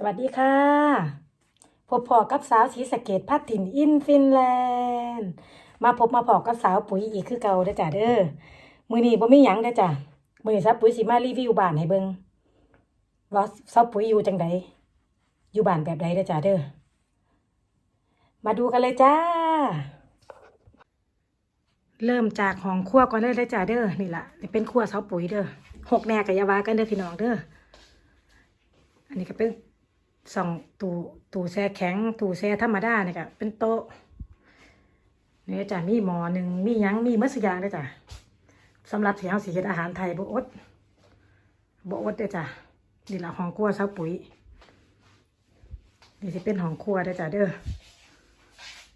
สวัสดีค่ะ พบพอกับสาวสีสเกตพัดถิ่นอินฟินแลนด์ มาพบมาพอกับสาวปุ๋ยอีกคือเก่าเด้จ้ะเด้อ มือนี้บ่มีหยังเด้จ้ะ มือนี้สาวปุ๋ยสิมารีวิวบ้านให้เบิ่งว่าสาวปุ๋ยอยู่จังใดอยู่บ้านแบบใดเด้จ้ะเด้อ มาดูกันเลยจ้า เริ่มจากห้องครัวก่อนเลยเด้จ้ะเด้อ นี่ละนี่เป็นครัวสาวปุ๋ยเด้อหกแน่กะอยาวากันเด้อพี่น้องเด้อ อันนี้ก็เป็น สองตู้ตู้แช่แข็งตู้แช่ธรรมดาเนี่ยก็เป็นโต๊ะเนี่ยจ้ะมีหมอหนึ่งมียังมีมัสยางด้วยจ้ะสำหรับที่เฮาสิเฮ็ดอาหารไทยบอดบอดเด้อจ้ะนี่ละห้องครัวซาปุ๋ยนี่สิเป็นห้องครัวเด้อจ้ะเด้อ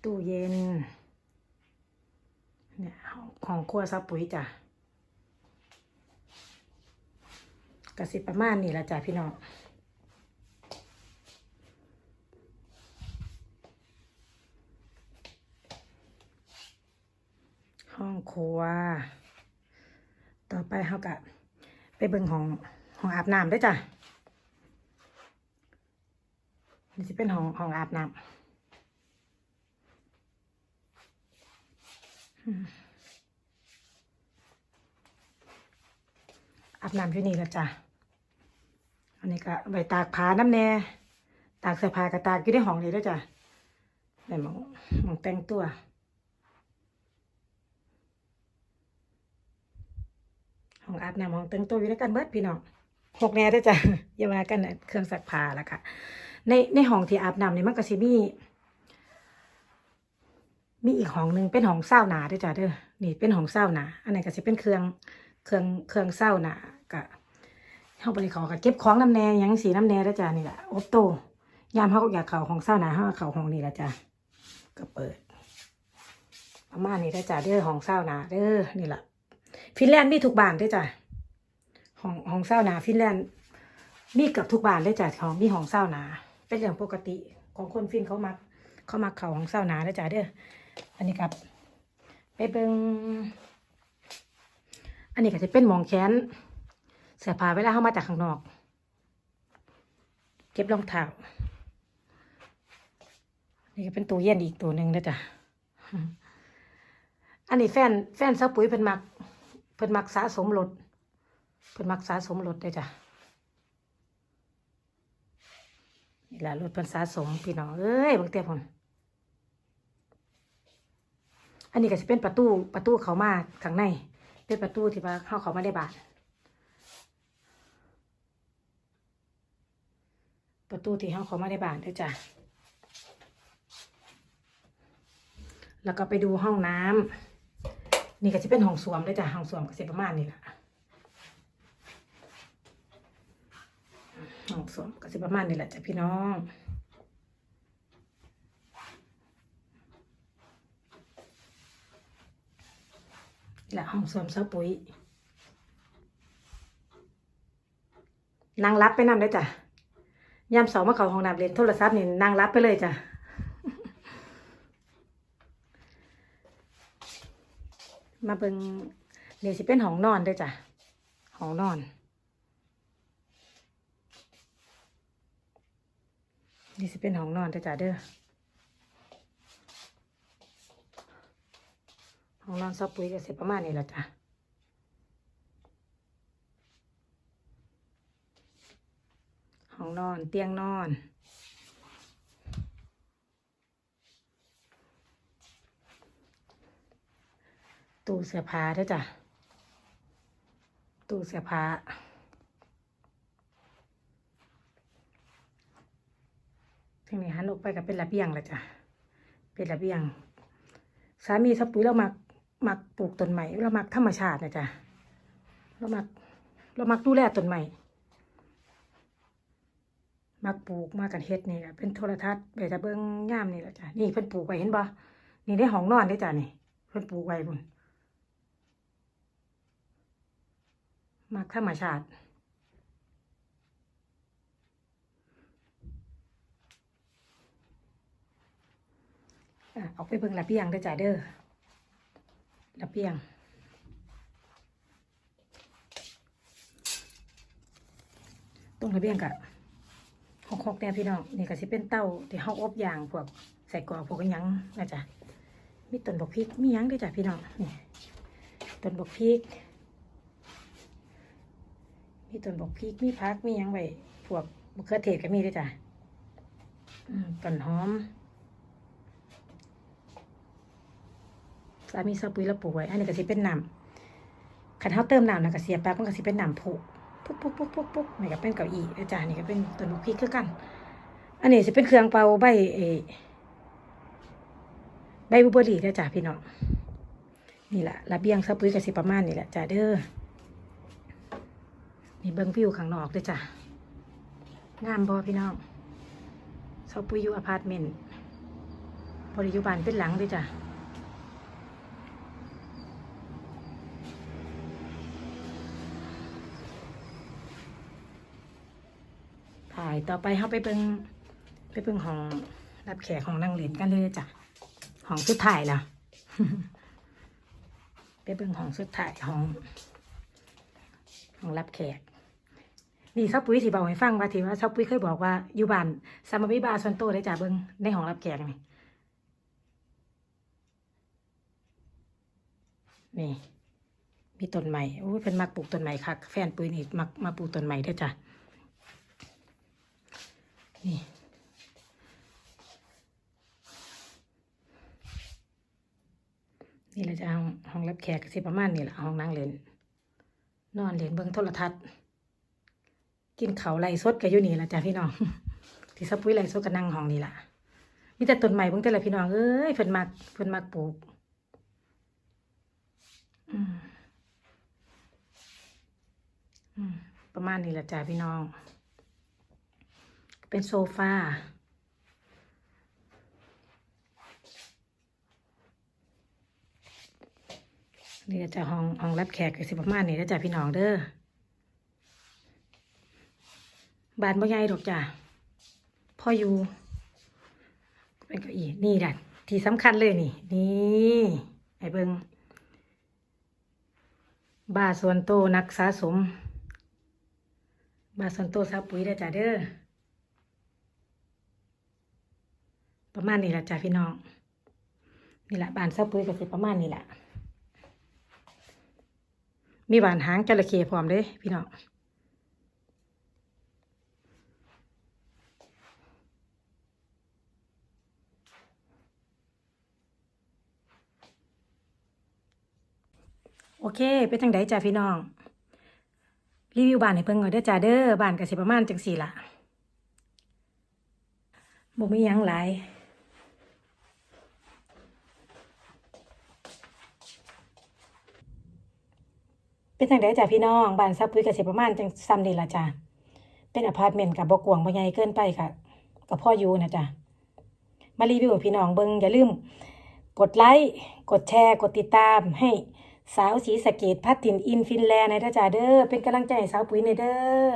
ตู้เย็นเนี่ยห้องห้องครัวซาปุ๋ยจ้ะก็สิประมาณนี้ละจ้ะพี่น้อง ห้อง ครัว ต่อไปเขากะไปเบิ่งห้องห้องอาบน้ำด้วยจ้ะนี่จะเป็นห้องห้องอาบน้ำอาบน้ำที่นี่ล้วจ้ะอันนี้ก็ใบตากผ้าน้ำแน่ตากเสื้อผ้าก็ตากอยู่ในห้องนี้ด้วยจ้ะในหมองหมองแต่งตัว ห้องอาบน้ำห้องแต่งตัวอยู่ด้วยกันเบิดพี่น้องหกแน่เด้จ้ะอย่าว่ากันเครื่องซักผ้าละค่ะ ในในห้องที่อาบน้ำนี่มันก็สิมี มีอีกห้องหนึ่งเป็นห้องเศร้าหนาเด้จ้ะเด้อนี่เป็นห้องเศร้าหนาอันนั้นก็สิเป็นเครื่องเครื่องเครื่องเศร้าหนากะเฮาบ่ได้เขอก็เก็บของน้ำแน่ยังสีน้ำแน่เด้จ้ะนี่แหละอบโตยามเฮาก็อยากเข้าห้องเศร้าหนาเฮาเข้าห้องนี้ละจ้ะก็เปิดประมาณนี้เด้จ้ะเด้อห้องเศร้าหนาเด้อนี่แหละ ฟินแลนด์มีทุกบ้านด้วยจ้ะห้องห้องเศร้าหนาฟินแลนด์มีเกือบทุกบ้านเลยจ้ะของมีห้องเศร้าหนา เป็นเรื่องปกติของคนฟินเขามักเขามักเขาห้องเศร้าหนาเลยจ้ะเด้ออันนี้ครับ ไปเบิงอันนี้ก็จะเป็นหมองแขนเสื้อผ้าเวลาเข้ามาจากข้างนอก เก็บรองเท้านี่ก็เป็นตู้เย็นอีกตัวหนึ่งนะจ้ะอันนี้แฟนแฟนสาวปุ๋ยเพิ่นมัก พิ่นมักสะสมรถเพิ่นมักสะสมรถเด้จ้ะนี่แหละรถเพิ่นสะสมพี่น้องเอ้ยบางเตี้ยพุ่นอันนี้ก็จะเป็นประตูประตูเขามาข้างใน เป็นประตูที่ว่าเข้าเขามาได้บานประตูที่เข้าเขามาได้บานเด้อจ้ะแล้วก็ไปดูห้องน้ำ นี่ก็จะเป็นห้องสวมเลยจ้ะห้องสวมก็สิประมาณนี้แหละห้องสวมก็สิประมาณนี้แหละจ้ะพี่น้องนี่แหละห้องสวมเซาปุ๋ยนางรับไปนำได้จ้ะยามเสาร์มาเขาห้องน้ำเรียนโทรศัพท์นี่นางรับไปเลยจ้ะ มาเบิงเดี๋ยวสิเป็นห้องนอนด้วยจ้ะห้องนอน นี่สิเป็นห้องนอนด้วยจ้ะเด้อห้องนอนซอปุ๋ยก็เสิประมาณนี้แหละจ้ะห้องนอนเตียงนอน ตู้เสื้อผ้าด้วยจ้ะตู้เสื้อผ้าทีนี้หันออกไปก็เป็นระเบียงละจ้ะเป็นระเบียง สามีทับปุ๋ยเรามักมักปลูกต้นใหม่เรามักธรรมชาตินะจ้ะเรามักเรามักดูแลต้นใหม่มักปลูกมากันเฮ็ดนี่ล่ะเป็นโทรทัศน์ไปตะเบิงย่ามนี่แหละจ้ะนี่เพิ่นปลูกไว้เห็นบ่นี่ได้ห้องนอนได้จ้ะนี่เพิ่นปลูกไว้พุ่น มักธรรมชาติอะออกไปเบิ่งระเบียงเด้จ้าเด้อระเบียง ตรงระเบียงกะหกๆเนี่ยพี่น้อง นี่ก็สิเป็นเต้าที่เฮาอบอย่างพวกใส่กรอกพวกอิหยังนะจ๊ะมีต้นบกพริก มียังด้วยจ้ะพี่น้อง นี่ต้นบกพริก มีต้นบกพริกมีพักมีหยังไว้พวกมะเขือเทศก็มีด้วยจ้ะอืมต้นหอมสามีซาปุยแล้วปลูกไว้อันนี้ก็สิเป็นน้ำขันเท้าเติมน้ำนะก็เสียบแป๊บมันก็สิเป็นน้ำผุปุ๊กปุ๊กปุ๊กปุ๊กปุ๊กนี่ก็เป็นเก้าอี้ด้วยจ้ะนี่ก็เป็นต้นบกพริกคือกัน อันนี้สิเป็นเครื่องเป่าใบเออใบบุเบอรี่ด้วยจ้ะพี่น้องนี่แหละระเบียงซาปุยก็สิประมาณนี่แหละจ้ะเด้อ นี่เบิ้งวิวข้างนอกด้วยจ้ะงามบอพี่น้องเซาปุยอยู่อพาร์ตเมนต์บริยุบานเป็นหลังด้วยจ้ะถ่ายต่อไปเขาไปเบิงไปเบิงห้องรับแขกของนางเหรียญกันเลยจ้ะห้องสุดท้ายแล้วไปเบิงห้องสุดท้ายห้องห้องรับแขก นี่ซับปุ้ยสิบอกให้ฟังว่าที่ว่าซับปุ้ยเคยบอกว่าอยู่บ้านสามาวิบาส่วนตัวได้จ้ะเบิงในห้องรับแขกนี่นี่ มีต้นใหม่โอ้ยเป็นมักปลูกต้นใหม่ค่ะแฟนปุ้ยนี่มักมาปลูกต้นใหม่เด้จ้ะนี่นี่แหละจะห้องห้องรับแขกสิประมาณนี่แหละห้องนั่งเล่นนอนเล่นเบิงโทรทัศน์ กินเขาไล่สดกันอยู่นี่ละจ้ะพี่น้องที่ซับปุ้ยไล่สดกันนั่งห้องนี่ล่ะมีแต่ต้นใหม่เบิ่งแต่ละพี่น้องเอ้ยเพิ่นมักเพิ่นมักปลูกประมาณนี้ละจ้ะพี่น้อง เป็นโซฟานี่ละจ้ะห้องห้องรับแขกก็สิประมาณนี้ละจ้ะพี่น้องเด้อ บานบ่ใหญ่ดอกจ้ะพ่ออยู่เป็นเก้าอี้นี่แหละที่สำคัญเลยนี่ นี่ไอ้เบิงบ้าส่วนโตนักสะสมบ้าส่วนโตวสาปุ๋ยได้จ้ะเด้อประมาณนี้แหละจ้ะพี่น้อง นี่แหละบานสาปุ๋ยก็สิประมาณนี้แหละมีบานหางจระเข้พร้อมเด้พี่น้อง โอเค เป็นจังไดจ้าพี่น้อง รีวิวบ้านให้เพิ่งก่อนเด้อจ้าเด้อบ้านก็สิประมาณจังสี่ละบ่มียังหลายเป็นจังไดจ้าพี่น้องบ้านซับปุ้ยก็สิประมาณจังซ้ำนี่ละจ้าเป็นอพาร์ตเมนต์กับบ่กว้างบ่ใหญ่เกินไปค่ะกับพ่ออยู่นะจ้ามารีวิวพี่น้องเบิ่งอย่าลืม กดไลค์กดแชร์ กดติดตามให้ สาวสีสะเกตพัดถิ่นอินฟินแลนด์ในเด้อจ้าเด้อเป็นกำลังใจให้สาวปุ๋ยในเด้อ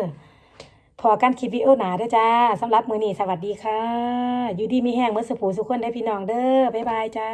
พอกันคลิปวิดีโอหนาเด้อจ้าสำหรับมือนี้สวัสดีค่ะ อยู่ดีมีแห้งเมื่อสผูสุขคนได้พี่น้องเด้อบ๊ายบายจ้า